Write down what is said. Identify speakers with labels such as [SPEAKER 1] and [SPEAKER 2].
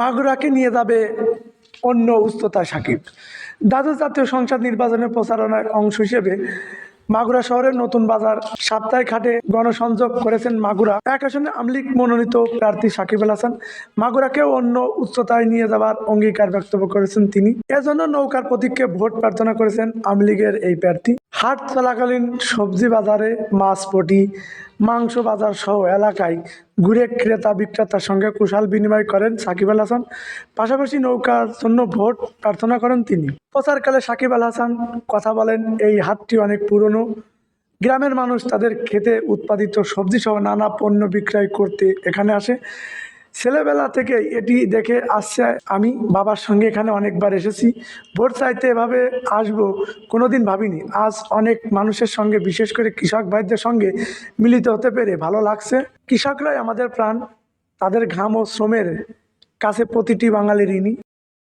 [SPEAKER 1] মাগুরাকে নিয়ে যাবে অন্য উচ্চতা সাকিব। দ্বাদশ জাতীয় সংসদ নির্বাচনের প্রচারণার অংশ হিসেবে মাগুরা শহরের নতুন বাজার সাপ্তাহিক হাটে গণসংযোগ করেছেন মাগুরা। এক আসনে আমলিক মনোনীত প্রার্থী সাকিব আল হাসান। মাগুরাকেও অন্য উচ্চতায় নিয়ে যাওয়ার অঙ্গীকার ব্যক্ত করেছেন তিনি। এজন্য নৌকার প্রতীককে ভোট প্রার্থনা করেছেন আমলিগের এই প্রার্থী। হাট চলাকালীন সবজি বাজারে মাছ পটি মাংস বাজার সহ এলাকায় ঘুরে ক্রেতা বিক্রেতার সঙ্গে কুশাল বিনিময় করেন সাকিব আল হাসান। পাশাপাশি নৌকার জন্য ভোট প্রার্থনা করেন তিনি। প্রচারকালে সাকিব আল হাসান কথা বলেন, এই হাটটি অনেক পুরনো। গ্রামের মানুষ তাদের খেতে উৎপাদিত সবজি সহ নানা পণ্য বিক্রয় করতে এখানে আসে। ছেলেবেলা থেকে এটি দেখে আসছে। আমি বাবার সঙ্গে এখানে অনেকবার এসেছি। ভোট চাইতে এভাবে আসব কোনোদিন ভাবিনি। আজ অনেক মানুষের সঙ্গে, বিশেষ করে কৃষক ভাইদের সঙ্গে মিলিত হতে পেরে ভালো লাগছে। কৃষকরাই আমাদের প্রাণ, তাদের ঘাম ও শ্রমের কাছে প্রতিটি বাঙালি ঋণী